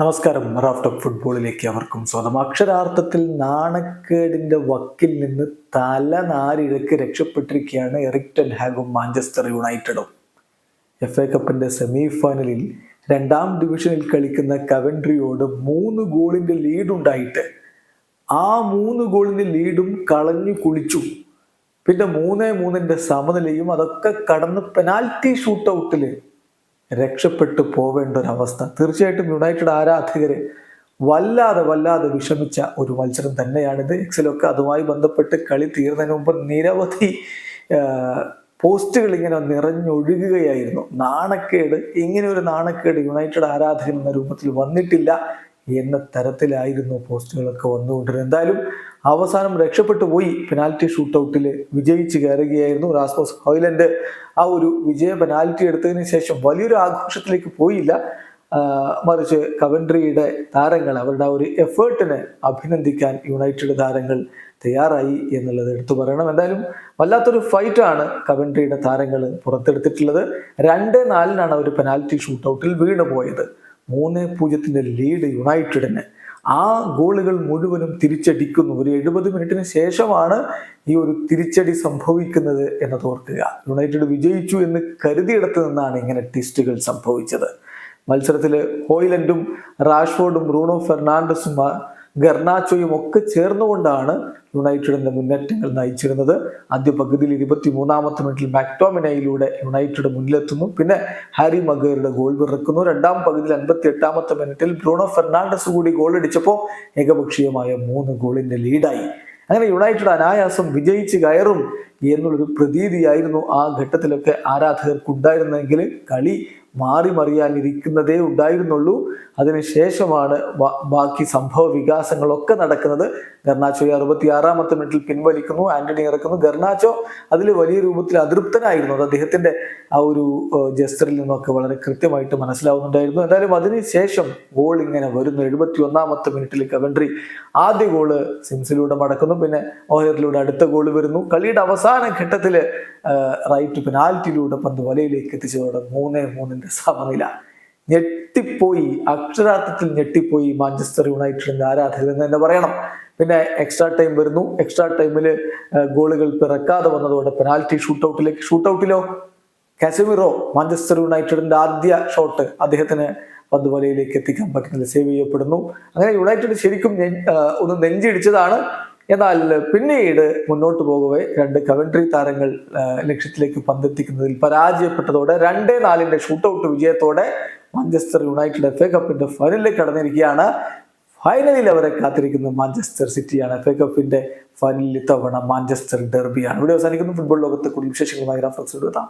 നമസ്കാരം. Raft of ഫുട്ബോളിലേക്ക് അവർക്കും സ്വാഗതം. അക്ഷരാർത്ഥത്തിൽ നാണക്കേടിന്റെ വക്കിൽ നിന്ന് തല നാരിഴക്ക് രക്ഷപ്പെട്ടിരിക്കുകയാണ് എറിക്ടൻ ഹാഗും മാഞ്ചസ്റ്റർ യുണൈറ്റഡും. എഫ് എ കപ്പിന്റെ സെമി ഫൈനലിൽ രണ്ടാം ഡിവിഷനിൽ കളിക്കുന്ന കവൻട്രിയോട് മൂന്ന് ഗോളിന്റെ ലീഡുണ്ടായിട്ട് ആ മൂന്ന് ഗോളിന്റെ ലീഡും കളഞ്ഞു കുളിച്ചു. പിന്നെ മൂന്നേ മൂന്നിന്റെ സമനിലയും അതൊക്കെ കടന്ന് പെനാൽറ്റി ഷൂട്ട് ഔട്ടിൽ രക്ഷപ്പെട്ടു പോവേണ്ട ഒരവസ്ഥ തീർച്ചയായിട്ടും യുണൈറ്റഡ് ആരാധകര് വല്ലാതെ വല്ലാതെ വിഷമിച്ച ഒരു മത്സരം തന്നെയാണിത്. എക്സിലൊക്കെ അതുമായി ബന്ധപ്പെട്ട് കളി തീർന്നതിന് മുമ്പ് നിരവധി പോസ്റ്റുകൾ ഇങ്ങനെ നിറഞ്ഞൊഴുകുകയായിരുന്നു. നാണക്കേട് ഇങ്ങനെ ഒരു നാണക്കേട് യുണൈറ്റഡ് ആരാധകൻ എന്ന രൂപത്തിൽ വന്നിട്ടില്ല. എന്ന തരത്തിലായിരുന്നു പോസ്റ്റുകളൊക്കെ വന്നുകൊണ്ടിരുന്നത്. എന്തായാലും അവസാനം രക്ഷപ്പെട്ടു പോയി. പെനാൽറ്റി ഷൂട്ട് ഔട്ടിൽ വിജയിച്ച് കയറുകയായിരുന്നു റാസ്മോസ് ഹോയ്ലൻഡ്. ആ ഒരു വിജയ പെനാൽറ്റി എടുത്തതിന് ശേഷം വലിയൊരു ആഘോഷത്തിലേക്ക് പോയില്ല. മറിച്ച് കവൻട്രിയുടെ താരങ്ങൾ അവരുടെ ആ ഒരു എഫേർട്ടിനെ അഭിനന്ദിക്കാൻ യുണൈറ്റഡ് താരങ്ങൾ തയ്യാറായി എന്നുള്ളത് എടുത്തു പറയണം. എന്തായാലും വല്ലാത്തൊരു ഫൈറ്റാണ് കവൻട്രിയുടെ താരങ്ങൾ പുറത്തെടുത്തിട്ടുള്ളത്. രണ്ട് നാലിനാണ് അവർ പെനാൽറ്റി ഷൂട്ട് ഔട്ടിൽ വീണു പോയത് മൂന്ന് പൂജ്യത്തിന്റെ ലീഡ് യുണൈറ്റഡിന് ആ ഗോളുകൾ മുഴുവനും തിരിച്ചടിക്കുന്നു. ഒരു എഴുപത് മിനിറ്റിന് ശേഷമാണ് ഈ ഒരു തിരിച്ചടി സംഭവിക്കുന്നത് എന്ന് ഓർക്കുക. യുണൈറ്റഡ് വിജയിച്ചു എന്ന് കരുതിയിടത്ത് നിന്നാണ് ഇങ്ങനെ ടെസ്റ്റുകൾ സംഭവിച്ചത്. മത്സരത്തിൽ ഹോയിലൻഡും റാഷ്ഫോർഡും ബ്രൂണോ ഫെർണാണ്ടസും ഗർണാച്ചോയും ഒക്കെ ചേർന്നുകൊണ്ടാണ് യുണൈറ്റഡിന്റെ മുന്നേറ്റങ്ങൾ നയിച്ചിരുന്നത്. ആദ്യ പകുതിയിൽ ഇരുപത്തി മൂന്നാമത്തെ മിനിറ്റിൽ മാക്ടോമിനയിലൂടെ യുണൈറ്റഡ് മുന്നിലെത്തുന്നു. പിന്നെ ഹാരി മഗേറുടെ ഗോൾ വിറക്കുന്നു. രണ്ടാം പകുതിയിൽ അൻപത്തി എട്ടാമത്തെ മിനിറ്റിൽ ബ്രൂണോ ഫെർണാണ്ടസ് കൂടി ഗോൾ അടിച്ചപ്പോൾ ഏകപക്ഷീയമായ മൂന്ന് ഗോളിന്റെ ലീഡായി. അങ്ങനെ യുണൈറ്റഡ് അനായാസം വിജയിച്ച് കയറും എന്നുള്ളൊരു പ്രതീതിയായിരുന്നു ആ ഘട്ടത്തിലൊക്കെ ആരാധകർക്കുണ്ടായിരുന്നെങ്കിൽ കളി മാറി മറിയാനിരിക്കുന്നതേ ഉണ്ടായിരുന്നുള്ളൂ. അതിനുശേഷമാണ് ബാക്കി സംഭവ വികാസങ്ങളൊക്കെ നടക്കുന്നത്. ഗർണാച്ചോ അറുപത്തി ആറാമത്തെ മിനിറ്റിൽ പിൻവലിക്കുന്നു ആന്റണി ഇറക്കുന്നു. ഗർണാച്ചോ അതിൽ വലിയ രൂപത്തിൽ അതൃപ്തനായിരുന്നു. അത് അദ്ദേഹത്തിന്റെ ആ ഒരു ജസ്റ്ററിൽ നിന്നൊക്കെ വളരെ കൃത്യമായിട്ട് മനസ്സിലാവുന്നുണ്ടായിരുന്നു. എന്തായാലും അതിനുശേഷം ഗോൾ ഇങ്ങനെ വരുന്നു. എഴുപത്തി ഒന്നാമത്തെ മിനിറ്റിൽ കവൻട്രി ആദ്യ ഗോൾ സിംസിലൂടെ മടക്കുന്നു. പിന്നെ ഓഹറിലൂടെ അടുത്ത ഗോൾ വരുന്നു. കളിയുടെ അവസാന ഘട്ടത്തിൽ റൈറ്റ് പെനാൽറ്റിയിലൂടെ പന്ത് വലയിലേക്ക് എത്തിച്ചതോടെ മൂന്നേ മൂന്നിന്റെ സമനില. ഞെട്ടിപ്പോയി അക്ഷരാർത്ഥത്തിൽ ഞെട്ടിപ്പോയി മാഞ്ചസ്റ്റർ യുണൈറ്റഡിന്റെ ആരാധകർ എന്ന് തന്നെ പറയണം. പിന്നെ എക്സ്ട്രാ ടൈം വരുന്നു. എക്സ്ട്രാ ടൈമിൽ ഗോളുകൾ പിറക്കാതെ വന്നതോടെ പെനാൽറ്റി ഷൂട്ട് ഔട്ടിലേക്ക് ഷൂട്ട് ഔട്ടിലോ കാസമിറോ മാഞ്ചസ്റ്റർ യുണൈറ്റഡിന്റെ ആദ്യ ഷോട്ട് അദ്ദേഹത്തിന് പന്ത് വലയിലേക്ക് എത്തിക്കാൻ പറ്റുന്നില്ല. സേവ് ചെയ്യപ്പെടുന്നു. അങ്ങനെ യുണൈറ്റഡ് ശരിക്കും ഒന്ന് നെഞ്ചിടിച്ചതാണ്. എന്നാൽ പിന്നീട് മുന്നോട്ട് പോകവേ രണ്ട് കവൻട്രി താരങ്ങൾ ലക്ഷ്യത്തിലേക്ക് പന്തെത്തിക്കുന്നതിൽ പരാജയപ്പെട്ടതോടെ രണ്ടേ നാലിന്റെ ഷൂട്ട് ഔട്ട് വിജയത്തോടെ മാഞ്ചസ്റ്റർ യുണൈറ്റഡ് എഫ് എ കപ്പിന്റെ ഫൈനലിലേക്ക് കടന്നിരിക്കുകയാണ്. ഫൈനലിൽ അവരെ കാത്തിരിക്കുന്ന മാഞ്ചസ്റ്റർ സിറ്റിയാണ് എഫ് എ കപ്പിന്റെ ഫൈനലിൽ ഇത്തവണ മാഞ്ചസ്റ്റർ ഡെർബിയാണ് ഇവിടെ അവസാനിക്കുന്നു. ഫുട്ബോൾ ലോകത്തെ കൂടുതൽ വിശേഷങ്ങളുമായി റഫറൻസ് എടുത്താം